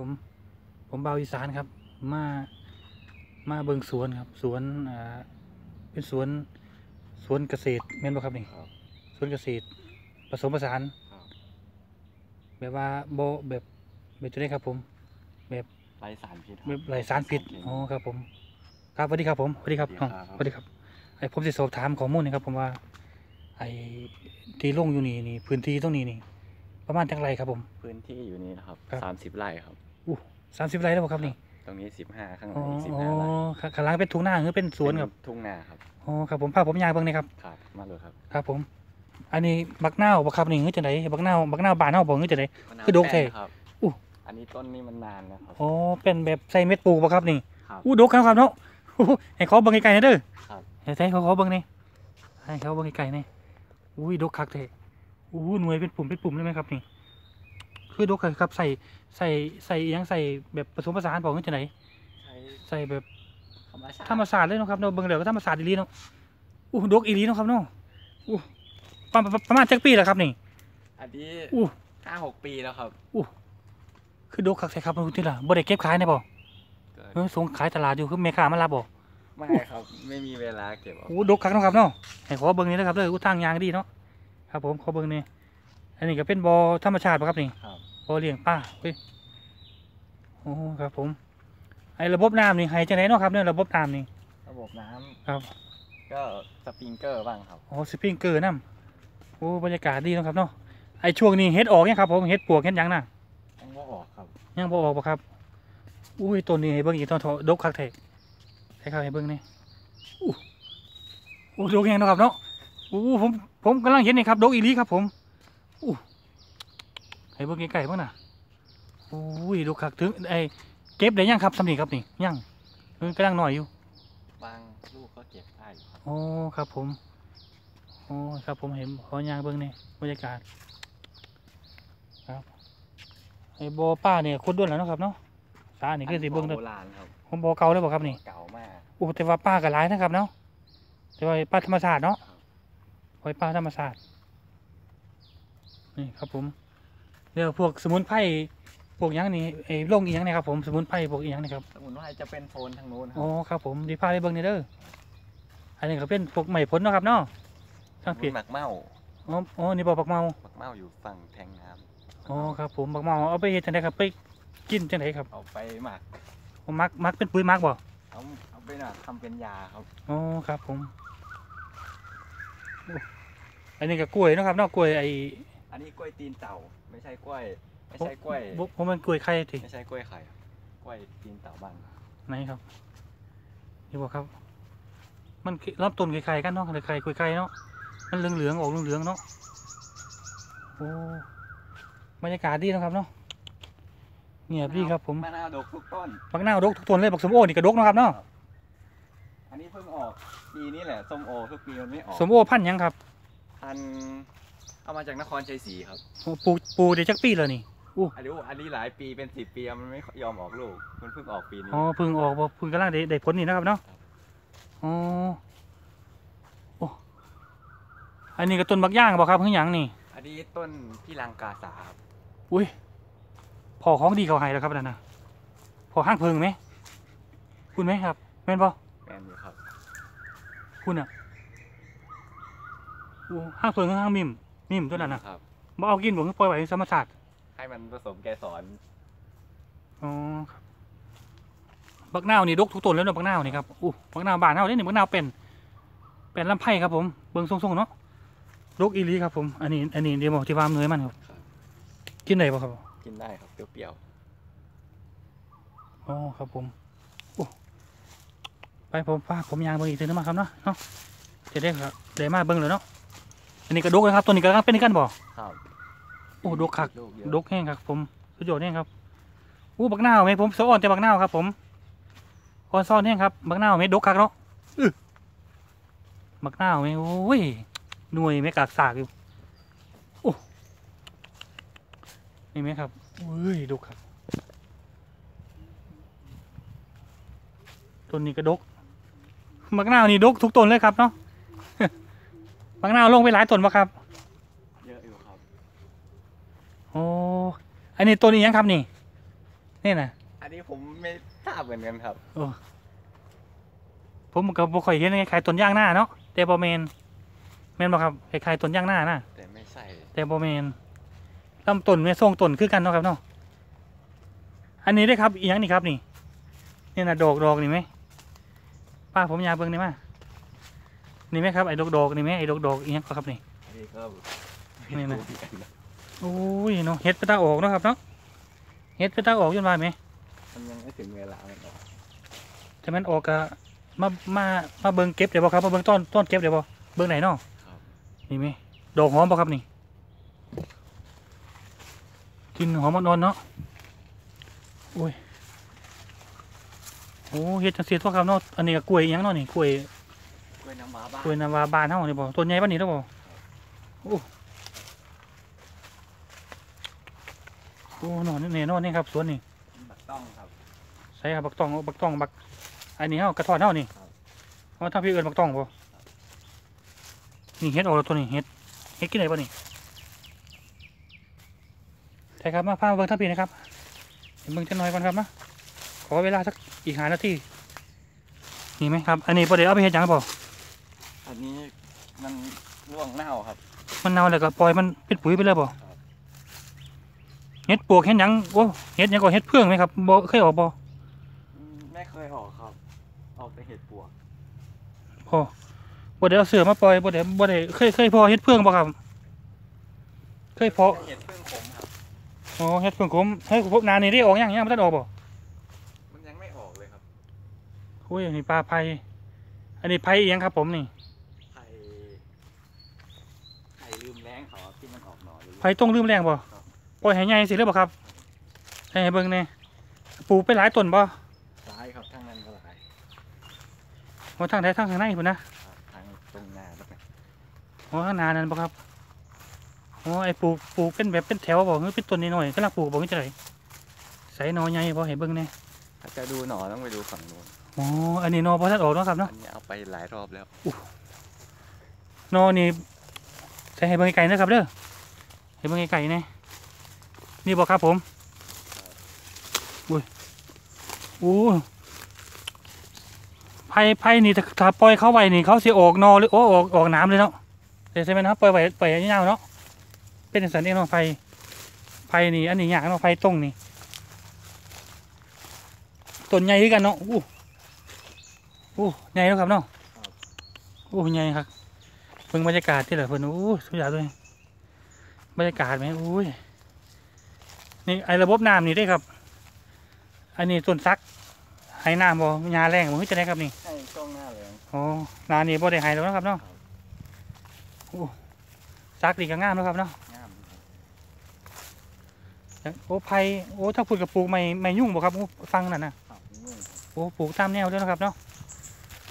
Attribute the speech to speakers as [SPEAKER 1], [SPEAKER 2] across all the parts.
[SPEAKER 1] ผมผมเบาวอีสานครับ มามาเบิงสวนครับ สวนอ่าเป็นสวนสวนเกษตรแม่นบ่ครับนี่
[SPEAKER 2] ครับ
[SPEAKER 1] สวนเกษตรผสมผสาน
[SPEAKER 2] ครับ
[SPEAKER 1] แบบว่าบ่แบบแบบจะได้ครับผม แบบ
[SPEAKER 2] ไรสารพิษค
[SPEAKER 1] แบ
[SPEAKER 2] รับบ
[SPEAKER 1] ไรสารพิษ
[SPEAKER 2] เคมี
[SPEAKER 1] อ๋อครับผม ครับสวัสดีครับผมสวัสดีครับ
[SPEAKER 2] สวั
[SPEAKER 1] น้อง
[SPEAKER 2] สดีครับ
[SPEAKER 1] สวัสดีครับไอผมจะสอบถามข้อมูลหนะครับ ผมว่า ไอที่ลงอยู่นี่นี่พื้นที่ตรงนี้นี่ ประมาณจังไรครับผม
[SPEAKER 2] พื้นที่อยู่นี้นะครับ
[SPEAKER 1] ครับ
[SPEAKER 2] สามสิบไร่ครับ
[SPEAKER 1] อู้สามสิบไร่แล้วบ่ครับนี่
[SPEAKER 2] ตรงนี้สิบห้าข้างใน
[SPEAKER 1] อ๋อ
[SPEAKER 2] สิบ
[SPEAKER 1] อ๋อ
[SPEAKER 2] ห้าไร่
[SPEAKER 1] ข้างข้างหล่างเป็นทุ่งนาหรือเป็นสวนครับ
[SPEAKER 2] เป็ทุ่งนาครับ
[SPEAKER 1] อ๋อครับผมพาผมยางเบิ่งหนี่อยครับ
[SPEAKER 2] ครับมาเลยครับ
[SPEAKER 1] ครับ ผม อันนี้บักนาวบ่ครับนี่คือจังไดบักนาวบักนาวบ้านเฮาบ่คือจังได
[SPEAKER 2] มะนาว
[SPEAKER 1] คือดกแท้
[SPEAKER 2] ป้นครับ
[SPEAKER 1] อู้
[SPEAKER 2] อันนี้ต้นนี้มันนานนะครับ
[SPEAKER 1] อ๋อเป็นแบบใส่เม็ดปลูกบ่ครับนี่
[SPEAKER 2] ครับ
[SPEAKER 1] อู้ดกครับครับเนาะอู้ให้เขาเบิ่งไกลๆหน่อยเด้อ
[SPEAKER 2] ครับ
[SPEAKER 1] ให้ใส่เขาเขาเบิ่งนี่ให้เขาเบิ่งไกลๆนี่อุ้ยดกคักแท้อู้หน่วยเป็นปุ่มเป็นปุ่มเลยไหมครับนี่ คือดกคักครับใส่ใส่ใส่อิหยังใส่แบบผสมผสานบ่คือจังได
[SPEAKER 2] ใช้
[SPEAKER 1] ใส่แบบ
[SPEAKER 2] ธรรมชาติ
[SPEAKER 1] ธรรมศาสตร์เลยเนาะครับเนาะเบิ่งแล้วก็ธรรมศาสตร์อีหลีเนาะอู้ดกอีหลีเนาะครับเนาะอู้ประมาณประมาณจักปีแล้วครับนี่
[SPEAKER 2] อันนี้
[SPEAKER 1] อู้
[SPEAKER 2] ห้าหกปีแล้วครับ
[SPEAKER 1] คือดกคักใส่ครับมันที่ล่ะบ่ได้เก็บขายแน่บ่
[SPEAKER 2] ก็
[SPEAKER 1] เออส่งขายตลาดอยู่คือแม่ค้ามารับบ่
[SPEAKER 2] ไม่ครับ ไม่มีเวลาเก็บเอา
[SPEAKER 1] โอ้ดกคักเนาะครับเนาะให้ขอเบิ่งนี่นะครับเด้ออู้ทางยางดีเนาะครับผมขอเบิ่งนี่อันนี้ก็เป็นบ่อธรรมชาติบ่ครับนี่
[SPEAKER 2] ครับ
[SPEAKER 1] บ่อเลี้ยงปลาเฮ้ยโอ้ครับผม ไอ้ระบบน้ำนี่ให้จังไดเนาะครับเนี่ยระบบน้ำนี่
[SPEAKER 2] ระบบน้ำ
[SPEAKER 1] ครับ
[SPEAKER 2] ก็สปริงเกอร์บ้างครับ
[SPEAKER 1] โอ้สปริงเกอร์น้ำโอ้บรรยากาศดีเนาะครับเนาะไอ้ช่วงนี้เฮ็ดออกยังครับผมเฮ็ดปวกเฮ็ดหยังน่ะ
[SPEAKER 2] ยังว่าออกครับ
[SPEAKER 1] ยังบ่ออกบ่ครับอุ้ยต้นนี้ให้เบิ่งอีกต้นเถาะดกคักแท้ให้ครับให้เบิ่งนี่อู้อู้ดกแฮงเนาะครับเนาะอู้ผมผมกำลังเห็นนี่ครับดกอีหลีครับผมอู้ ให้เบิ่งใกล้ๆเบิ่งน่ะอุ้ยดกคักถึงไอ้เก็บได้ยังครับสำนีครับนี่ยังเออกำลังหน่อยอยู่
[SPEAKER 2] บางลูกก็เก็บได้อยู่ครับ
[SPEAKER 1] โอ้ครับผมโอ้ครับผมเห็นขอยางเบิ่งนี่บรรยากาศครับไอ้บ่อป้าเนี่ยคนด้วนแล้วเนาะครับเนาะสานี่คือสิเบิ่ง
[SPEAKER 2] อั
[SPEAKER 1] เด้
[SPEAKER 2] น
[SPEAKER 1] อ
[SPEAKER 2] โบราณครับ
[SPEAKER 1] ผมบ่อเก่าเลยบ่ครับนี่
[SPEAKER 2] เก่ามาก
[SPEAKER 1] อู้แต่ว่าป้าก็หลายนะครับเนาะแต่ว่าป้าธรรมชาติเนาะหอยป้าธรรมชาตินี่ครับผม เดี๋ยวพวกสมุนไพรพวกหยังนี่ไอ้โรงอีหยังนี่ครับผมสมุนไพรพวกอีหยังนี่ครับ
[SPEAKER 2] สมุนไพรจะเป็นโซนทางนู้นค
[SPEAKER 1] อ๋
[SPEAKER 2] รั
[SPEAKER 1] อบครับผมดีพาไปเบิ่งนี่เด้ออันนี้ก็เป็นพวกไม้ผลเนาะครับเนาะทั้ง
[SPEAKER 2] ส
[SPEAKER 1] ปี
[SPEAKER 2] มุนหมักเมา
[SPEAKER 1] อ๋ออ๋อนี่บ่อปักเมา
[SPEAKER 2] หมักเมาอยู่ฝั่งแทงน้ำ
[SPEAKER 1] อ๋อครับผมบักเมาเอาไปเฮ็ดจังไดครับไปกินจังไดครับ
[SPEAKER 2] เอาไปหมัก
[SPEAKER 1] ผมมักมักเป็นปุ๋ยมักบ่
[SPEAKER 2] เอาเอาไปหมักทำเป็นยาครับ
[SPEAKER 1] อ๋อครับผมโอ้อันนี้ก็กล้วยเนาะครับเนอกกล้วยไอ้
[SPEAKER 2] อันนี้กล้วยตีนเต่า ไม่ใช่กล้วย ไม่ใช่กล้วย
[SPEAKER 1] บ่ผมมันกล้วยไข่ติ
[SPEAKER 2] ไม่ใช่กล้วยไข่ครับกล้วยตีนเต่าบ้าง
[SPEAKER 1] ไหนครับนี่บ่ครับ มันรับต้นไข่ๆกันเนาะไข่กล้วยไข่เนาะมันเหลืองๆออกเหลืองๆเนาะโอ้บรรยากาศดีเนาะครับเนาะเงียบดีครับผม
[SPEAKER 2] มะนาวดกทุกต้น
[SPEAKER 1] บักนาวดกทุกต้นเลยบักสมโอนี่ก็ดกเนาะครับเนาะ
[SPEAKER 2] อันนี้เพิ่งออกปีนี้แหละส้มโอทุกปีมันไม่ออก
[SPEAKER 1] สมโอพันธุ์หยังครับ
[SPEAKER 2] พันธุ์ เอามาจากนครชัยศรีครับ
[SPEAKER 1] ปลูกปลูกได้จักปีแล้วนี่
[SPEAKER 2] อันนี้อันนี้หลายปีเป็นสิบปีมันไม่ยอมออกลูก มันเพิ่งออกปีนี้
[SPEAKER 1] อ๋อเพึ่งออกบ่เพึ่งกำลังได้ได้ผลนี่นะครับเนาะ
[SPEAKER 2] ครับ
[SPEAKER 1] อ๋อโอ้อันนี้ก็ต้นบักย่างบ่ครับคือหยังนี่
[SPEAKER 2] อันนี้ต้นที่ลังกาสาครับ
[SPEAKER 1] อุ้ยพอของดีเขาให้แล้วครับนั่นนะพอห้างเพิงไหมคุณไหมครับแม่นบ่
[SPEAKER 2] แมนอยู่ครับ
[SPEAKER 1] คุณอะโอ้ห้างเพิงกับห้างมิม มิมตัวนั้นน่ะ
[SPEAKER 2] ครับ
[SPEAKER 1] บ่เอากินบ่คือปล่อยไว้ในธรรมชาติ
[SPEAKER 2] ให้มันผสมแกสอน
[SPEAKER 1] อ๋อครับบักนาวนี่ดกทุกต้นแล้วเนาะบักนาวนี่ครับอู้บักนาวบ้านเฮาเด้นี่บักนาวเป็น เป็นลำไผ่ครับผมเบิ่งทรงๆเนาะดกอีหลีครับผมอันนี้ อันนี้เดี๋ยวบอกที่ว่าเนื้อมันครับ
[SPEAKER 2] ครับ
[SPEAKER 1] กินได้บ่ครับ
[SPEAKER 2] กินได้ครับเปรี้ยว
[SPEAKER 1] อ๋อครับผมโอ้ไปผมพาผมยางเบิ่งอีกเทีนึงมาครับเนาะเนาะจะได้ครับได้มาเบิ่งเลยเนาะ อันนี้กระดกนะครับตัวนี้กำลังเป็นกันบ่
[SPEAKER 2] ๆครับ
[SPEAKER 1] โอ้ดกคัก
[SPEAKER 2] ลูเยอะ
[SPEAKER 1] ดกแห้งครับผมสุดยอดแห้งครับอู้บักนาวไหมผมสะอ่อนแต่บักนาวครับ ผมอ่อนซ่อนแห้งครับบักนาวไหมดกคักเนาะอื้อบักนาวไหมโอ้ยหน่วยไม่กากสากอยู่โอ้นี่ไหมครับเอ้ยดกครับต้นนี้ก็ดกบักนาวนี่ดกทุกต้นเลยครับเนาะ บักนาวลงไปหลายต้นปะครับ
[SPEAKER 2] เยอะอยู่ครับ
[SPEAKER 1] โอ้อันนี้ตัวนี้ยังครับนี่ นี่น่ะ
[SPEAKER 2] อันนี้ผมไม่ทราบเหมือนกันครับ
[SPEAKER 1] โอ้ผมก็บ่ค่อยเห็นคล้ายๆต้นยางหน้าเนาะแต่บ่แม่นแม่นบ่ครับคล้ายๆต้นยางหน้านะ
[SPEAKER 2] แต่ไม่ใช่
[SPEAKER 1] แต่บ่แม่นลำต้นแม่ทรงต้นคือกันเนาะครับเนาะ อันนี้ได้ครับอีหยังนี่ครับนี่ นี่น่ะดอกดอกนี่ไหมป้าผมอยากเบิ่งนี่มา นี่ไหมครับไอ้ดอกดอกนี่ไหมไอ้ดอกดอกอีหยังก็ครับนี่
[SPEAKER 2] อันนี้ก็
[SPEAKER 1] นี่นะ
[SPEAKER 2] รู้เหมือกันะ
[SPEAKER 1] โอ้ยเนาะเฮ็ดไปตาออกเนาะครับเนาะเฮ็ดไปตาออกจนว่าไหม
[SPEAKER 2] มันยังไม่ถึงเวลามันออก
[SPEAKER 1] แต่มันออกกะมามามาเบิ่งเก็บเดี๋ยวบ่ครับมาเบิ่งต้นต้นเก็บเดี๋ยวบ่เบิ่งไหนเนาะ
[SPEAKER 2] ครับ
[SPEAKER 1] นี่ไหมดอกหอมบ่ครับนี่กลินหอมอ่อนๆเนาะโอ้ยโอ้เฮ็ดจังซี่ตัวครับเนาะอันนี้ก็กล้วยอีหยังเนาะนี่กล้วย
[SPEAKER 2] กล้ วยน้ำว้าบ้าน
[SPEAKER 1] กล้วยน้ำว้าบ้านเฮานี่บ่ต้นใหญ่ปานนี้เด้อบ่โอ้โอ้นอนนี่นอนนี่ครับสวนนี่
[SPEAKER 2] บักต้องครับ
[SPEAKER 1] ใส่ครับบักตองบักตองบักอันนี้เฮากระทอดเฮานี่
[SPEAKER 2] ครับ
[SPEAKER 1] ว่าถ้าพี่เอิ้นบักตองบ่นี่เฮ็ดออกแล้วตัวนี้เฮ็ดเฮ็ดกินได้บ่นี่ใช่ครับมาพามาเบิ่งท่าพี่นะครับเห็นเบิ่งจังหน่อยก่อนครับมาขอเวลาสักอีกหานาทีนี่ไหมครับ อันนี้บ่ได้เอาไปเฮ็ดหยังบ่
[SPEAKER 2] อันนี้มันร่วงเน่าครับ
[SPEAKER 1] มันเน่าแล้วก็ปล่อยมันเป็นปุ๋ยไปเลยบ่
[SPEAKER 2] ครับ
[SPEAKER 1] เฮ็ดปลวกเฮ็ดหยังโอ้เฮ็ดหยังก็เฮ็ดเพื่องไหมครับบ่เคยออกบ่
[SPEAKER 2] อืมไม่เคยออกครับออกแต่เห็ดปวก
[SPEAKER 1] พอบ่ได้เอาเสือมาปล่อยบ่ได้บ่ได้เคยเคยพอเฮ็ดเพื่องบ่ครับ เคยพอ
[SPEAKER 2] แต่เห็ดเพิ่งขมครับ
[SPEAKER 1] อ๋อเฮ็ดเพื่องผมเฮ้ยพวกนานี่ได้ออกยังยังบ่ทันออกบ่
[SPEAKER 2] มันยังไม่ออกเลยครับ
[SPEAKER 1] โอ้ยนี่ปลาไผ่อันนี้ไผ่อีหยังครับผมนี่
[SPEAKER 2] ไข่ไข่ลืมแรงเขาครับที่มันออกหน่อเลย
[SPEAKER 1] ไผ่ต้องลืมแรงบ่
[SPEAKER 2] ครับ
[SPEAKER 1] ปล่อยให้ใหญ่สิเลยบ่ครับให้ให้เบิ่งแหน่ปลูกไปหลายต้นบ่
[SPEAKER 2] ซ้ายครับทางนั้นก็หลาย
[SPEAKER 1] ว่าทางใดทางข้างในพุ่นนะครับ
[SPEAKER 2] ทางตรงหน้าแล้วกัน
[SPEAKER 1] อ๋อข้างหน้านั่นบ่ครับอ๋อไอ้ปลูกปลูกเป็นแบบเป็นแถวบ่คือเป็นต้นน้อยๆกำลังปลูกบ่คือจังไดใส่หน่อใหญ่บ่ให้เบิ่งแหน่
[SPEAKER 2] ถ้าจะดูหน่อต้องไปดูฝั่งนู้น
[SPEAKER 1] อ๋ออันนี้หนอบ่ทันออกเนาะครับเนาะ
[SPEAKER 2] อันนี้เอาไปหลายรอบแล้ว
[SPEAKER 1] หนอนี่ใส่ให้เบิ่งไกลๆนะครับเด้อ ให้เบิ่งไกลๆแหน่นี่บ่ครับผมอุ้ยโอ้ไผ่ไผ่นี่ถ้าถ้าปล่อยเขาไว้นี่เขาสิออกหนอหรือโอ้ออกออกน้ำเลยเนาะใช่ไหมนะครับปล่อยไว้ปล่อยยาวๆเนาะเป็นสันเองเนาะไผ่ไผ่นี่อันนี้ยากเนาะไผ่ตรงนี่ต้นใหญ่คือกันเนาะอู้อู้ใหญ่แล้วครับเนาะอู้ใหญ่ครับเพิ่งบรรยากาศที่เหลือเพิ่นอู้สุดยอดเลย บรรยากาศไหมอู้ยนี่ไอ้ระบบน้ำนี่ได้ครับ อันนี้ต้นซักให้น้ำบ่ยาแรงบ่คือจะได้ครับนี่
[SPEAKER 2] ให้ช่วงหน้าเลย
[SPEAKER 1] อ๋อนานี่บ่ได้ให้แล้วนะครับเนาะโอ้ซักดีก็งามแล้วครับเนาะ
[SPEAKER 2] งาม
[SPEAKER 1] โอ้ไผ่โอ้ถ้าพูดกับปลูกไม่ไม่ยุ่งบ่ครับโอ้ฟังนั่นน่ะ
[SPEAKER 2] ครับนี่
[SPEAKER 1] โอ้ปลูกตามแนวด้วยนะครับเนาะ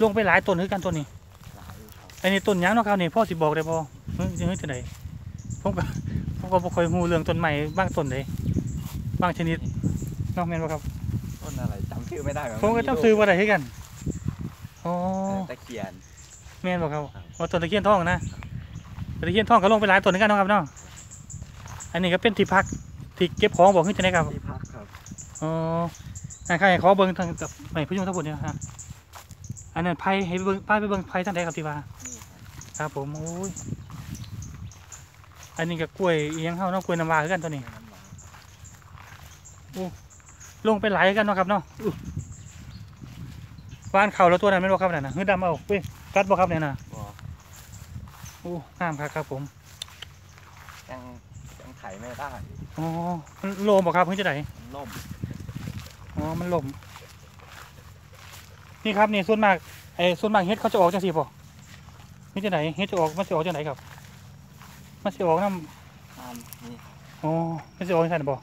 [SPEAKER 1] ลงไปหลายต้นคือกันต้นนี้
[SPEAKER 2] หลายครับ
[SPEAKER 1] อันนี้ต้นหยังเนาะครับนี่พ่อสิบอกได้บ่เฮ้ยเฮ้ยจะไหนผมก็ผม ก็บ่ค่อยฮู้เรื่องต้นใหม่บางต้นเลยบางชนิดเนาะแม่นบ่ครับ
[SPEAKER 2] ต้นอะไรจำชื่อไม่ได้
[SPEAKER 1] ผมก็ต้องซื้อบ่ได้คือกันอ๋อ
[SPEAKER 2] ตะเคียน
[SPEAKER 1] แม่นบ่ครับ
[SPEAKER 2] ครับ
[SPEAKER 1] ว่าต้นตะเคียนทองนะต้นตะเคียนทองก็ลงไปหลายต้นเหมือนกันเนาะครับเนาะอันนี้ก็เป็นที่พักที่เก็บของบอกขึ้นจะไหนครับ
[SPEAKER 2] ที่พักครับ
[SPEAKER 1] อ๋ออันใครขอเบิ้งทางกับไม่ผู้ชมทั้งหมดเนี่ยนะฮะอันนั้นไพ่ให้เบิ้งป้ายไปเบิ้งไพ่ทางใดครับที่ว่า
[SPEAKER 2] นี่ครับ
[SPEAKER 1] ครับผมโอ้ย อันนี้ก็กล้วยเอียงเฮาเนาะกล้วยน้ำว้าคือกันตัวนี้
[SPEAKER 2] น้ำหวาน
[SPEAKER 1] ลงไปหลายกันเนาะครับเนาะอุ๊ยบ้านเขาแล้วตัวนั้นไม่นรู้ครับนั่นนะหือดำเอาเว้ยกัดบ่ครับเนี่ยนะ
[SPEAKER 2] บ่
[SPEAKER 1] โอ้งามครับครับผม
[SPEAKER 2] ยังยังไถไม่ได้
[SPEAKER 1] อ๋อมันโลมบ่ครับเพิ่งจะไหน
[SPEAKER 2] มันล่ม
[SPEAKER 1] อ๋อมันหล่มนี่ครับนี่ส่วนมากไอ้ส่วนมากเฮ็ดเขาจะออกจังซี่ป่นี่จะไหนเฮ็ดจะออกมันสิออกจังไหนครับ มันสิออกน้
[SPEAKER 2] ตามนี่ครับำ
[SPEAKER 1] อ๋อมันสิออกจังซั่นบ่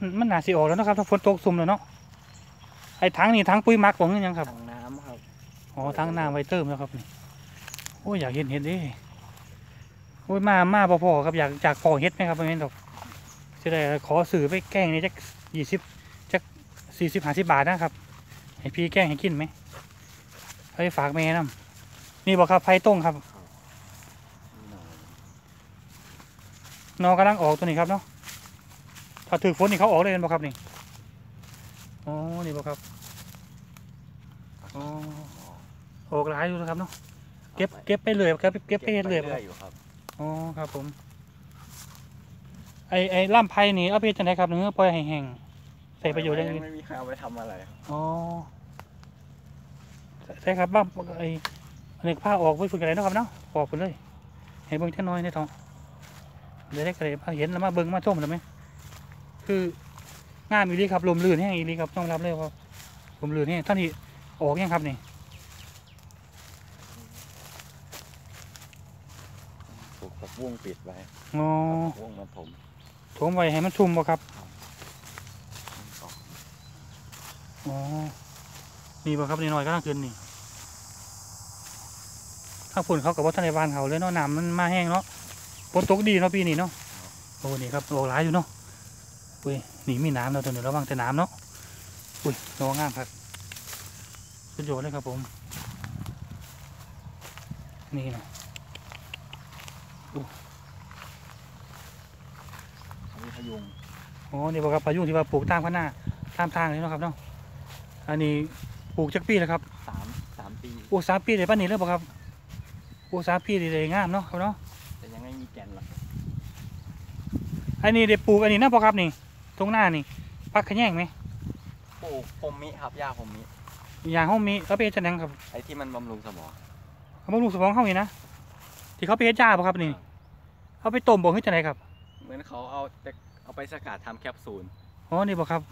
[SPEAKER 1] มันมันน่าสิออกแล้วเนาะครับถ้าฝนตกซุ่มแล้วเนาะไอ้ถังนี่ถังปุ๋ยหมักของยังครับ
[SPEAKER 2] ทางน้ำครับ
[SPEAKER 1] อ๋อถังน้ำไว้เติมแล้วครับนี่โอ้ยอยากเห็นเห็ดเดิโอ้ยมามาพอๆครับอยากจากพอเฮ็ดไหมครับไม่เห็นดอกจะได้ขอสื่อไปแกล้งนี่จักยี่สิบจักสี่สิบห้าสิบบาทนะครับให้พี่แกล้งให้กินไหมเอาไปฝากแม่น้ำนี่บอกครับไผ่ต้งครับ
[SPEAKER 2] นี่หน่อย
[SPEAKER 1] นอกำลังออกตัวนี้ครับเนาะถ้าถือฝนนี่เขาออกเลยเห็นบอกครับนี่อ๋อนี่บ่ครับอ๋อออกหลายอยู่นะครับเนาะเก็บเก็บไปเลยครับเก็บไปเฮ็ดเลยบ่
[SPEAKER 2] เรื่อยอยู่ครับ
[SPEAKER 1] อ๋อครับผมไอไอล่ำไผ่นี่เอาไปเฮ็ดจังไดครับเนื้อปล่อยให้แห้งใส่ประโยชน์ได้
[SPEAKER 2] ยัง
[SPEAKER 1] ไง
[SPEAKER 2] ไม่มีใครเอาไปทำอะไรครับ
[SPEAKER 1] อ๋อใช่ครับบ้างไออันนี้ผ้าออกไปฝึกอะไรเนาะครับเนาะออกไปเลยให้เบิ่งแค่น้อยในท้อง เดี๋ยวได้กระเดมาเห็นแล้วมาเบิ่งมาชมแล้วไหมคืองามอีหลีครับลมลื่นแห้งอีหลีครับต้องรับเลยว่าลมลื่นแห้งท่านนี้ออกยังครับนี่
[SPEAKER 2] ปลูกผักบุ้งปิดไว้
[SPEAKER 1] อ๋อ
[SPEAKER 2] ผักบุ้งมาถม
[SPEAKER 1] ถมไว้ให้มันชุ่มบ่ครับ
[SPEAKER 2] ออก
[SPEAKER 1] อ๋อนี่บ่ครับนี่หน่อยก็ต้องขึ้นนี่ถ้าฝนเขากับว่าท่านในบ้านเขาเลยเนาะน้ำมันมาแห้งเนาะ ฝนตกดีเนาะปีนี้เนาะโอ้นี่ครับโอ้ร้ายอยู่เนาะอุ้ยนี่มีน้ำแล้วตัวนี้ระวังแต่น้ำเนาะอุ้ยระวังงามครับสุดยอดเลยครับผม นี่นะ
[SPEAKER 2] อันนี้พยุง
[SPEAKER 1] อ๋อนี่บ่ครับพายุที่ว่าปลูกตามข้างหน้าตามทางเลยเนาะครับเนาะอันนี้ปลูกจักปีแล้วครับ
[SPEAKER 2] สามสามปี
[SPEAKER 1] โอ้สามปีเลยป้านนี้เลยบ่ครับโอ้สามปีเลยงามเนาะครับเนาะ
[SPEAKER 2] นหรอก
[SPEAKER 1] อันนี้เด็ปลูกอันนี้นะพ่อครับนี่ตรงหน้านี่ปักขะแยงไหม
[SPEAKER 2] ปลูกพรมมิครับหญ้าพรมมิ
[SPEAKER 1] อย่างห้องมีเขาไปเฮ็ดจังไดครับ
[SPEAKER 2] ไอ้ที่มันบำรุงสมอง
[SPEAKER 1] เขาบำรุงสมองเขานี่นะที่เขาไปเฮ็ดยาบ่ครับนี่เขาไปต้มบ่เฮ็ดจังไดครับ
[SPEAKER 2] เหมือนเขาเอาไปเอาไปสกัดทำแคปซูล
[SPEAKER 1] อ๋อนี่บ่ครับ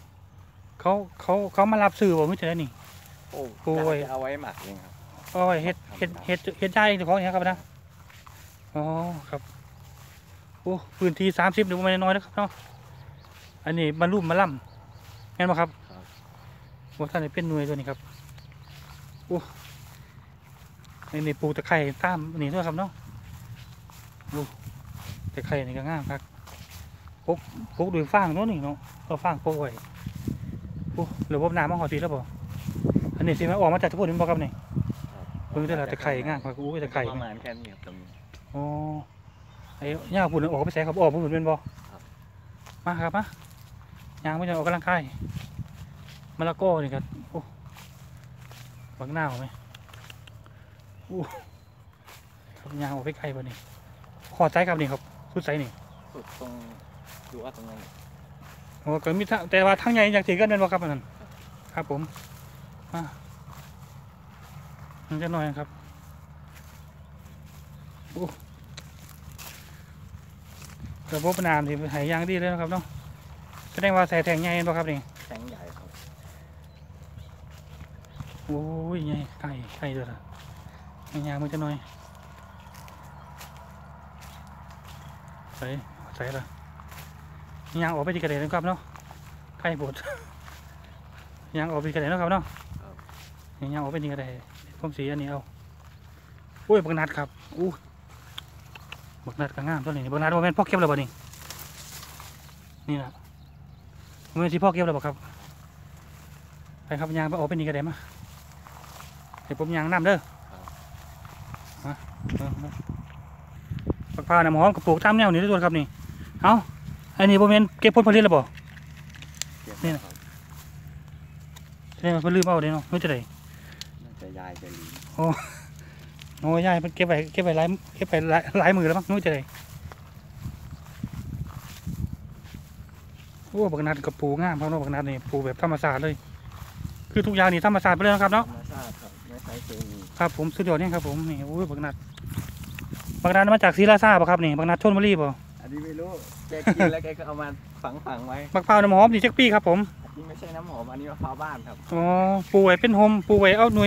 [SPEAKER 1] เขาเขาเขามารับซื้อบ่เฮ็ดจังไดนี่
[SPEAKER 2] โอ้
[SPEAKER 1] โอ้ย
[SPEAKER 2] จะเอาไว้หมักเองครับ
[SPEAKER 1] เอาไว้เฮ็ดเฮ็ดเฮ็ดเฮ็ดยาเองเจ้าของนี่ครับนะอ๋อครับโอ้พื้นที่30นี่บ่แม่นน้อยนะครับเนาะอันนี้บรรลุมาล่ำแม่นบ่ครับ
[SPEAKER 2] ครับ
[SPEAKER 1] ว่าท่านได้เป็นหน่วยตัวนี้ครับโอ้อันนี้ปลูกตะไคร่ตามอันนี้ด้วยครับเนาะโอ้ตะไคร่นี่ก็งามครับปลูกปลูกด้วยฟางเนาะนี่เนาะเอาฟางปลูกไว้โอ้ระบบน้ำมันหอดสีแล้วบ่อันนี้สิมันออกมาจากตะพูนนี่บ่ครับนี่เพิ่งได้ละตะไคร่งามครับโอ้ยตะไคร่
[SPEAKER 2] ประมาณแค่นี้ครับตรงนี้
[SPEAKER 1] อ๋อ ไอ้ย่าปุ่นออกไปใส่ครับออกไปปุ่นเป็นบ่
[SPEAKER 2] ครับ
[SPEAKER 1] มาครับมายางไม่จะออกกำลังกายมะละกอนี่ครับโอ้บักหน้าวไหมโอ้ครับยางออกไปไกลบ่นี่ขอดใจครับนี่ครับสุดใจนี่
[SPEAKER 2] สุดตรงดูว่าตรงนั้น
[SPEAKER 1] โอ้ก็มีทางแต่ว่าทางใหญ่อยากถือกันนั่นบ่ครับอันนั้นครับผมมามันจะหน่อยครับโอ้ ระบบน้ำที่หายยางดีเลยนะครับเนาะแสดงว่าใส่แทงใหญ่บ่ครับนี่
[SPEAKER 2] แทงใหญ่ครับ
[SPEAKER 1] โอ้ยใหญ่ไก่ไก่เลยล่ะยางมันจะหน่อยใส่ใส่ละยางออกไปที่กระเด็นนะครับเนาะไก่บดยางออกไปกระเด็นนะครับเนาะยางออกไปนี่กระเด็นผมสีอันนี้เอาโอ้ยบักนัดครับอู้ บักนัดก็งามตัวนี้บักนัดว่าเป็นพ่อเก็บแล้วบ่นี่นี่นะมันเป็นที่พ่อเก็บแล้วบ่ครับไปครับยางไปออกไปนี่กระเด็นมาเดี๋ยวผมยางน้ำเด้อมาเออมาปักผ้าน้ำหอมกับปลูกตามแนวนี้ด้วยตัวครับนี่เอาอันนี้ผมเห็นเก็บผลผลิตแล้วบ่
[SPEAKER 2] เก็บ
[SPEAKER 1] นี่นะ
[SPEAKER 2] ครับ
[SPEAKER 1] แสดงว่าเพิ่นลืมเอาเด้เนาะไม่จะได้
[SPEAKER 2] น่าจะยายจะลี
[SPEAKER 1] โอ้ ยยายมันเก็บไว้เก็บไว้หลายเก็บไว้หลายหลายมือแล้วมั้งไม่จะได้โอ้บักนัดกับปูงามครับเนาะบักนัดนี่ปูแบบธรรมชาติเลย คือทุกอย่างนี่ธรรมชาติไปเลยนะครับ
[SPEAKER 2] ธร
[SPEAKER 1] เนาะ
[SPEAKER 2] รมชาติครับไม่ใช้เคมี
[SPEAKER 1] ครับผมสุดยอดเนี่ยครับผมนี่โอ้ยบักนัดบักนัดมาจากศรีราชาป่ะครับนี่บักนัดชนบุรีป่ะ
[SPEAKER 2] อันนี้ไม่รู้แกกินแล้วแกก็เอามาฝังฝังๆไว้
[SPEAKER 1] บักเผาวน้ำหอมดีจักปีครับผม
[SPEAKER 2] อันนี้ไม่ใช่น้ำหอมอันนี้มะพร้าวบ้านครับ
[SPEAKER 1] อ๋อปูไว้เป็นโฮมปูไว้เอาหน่วย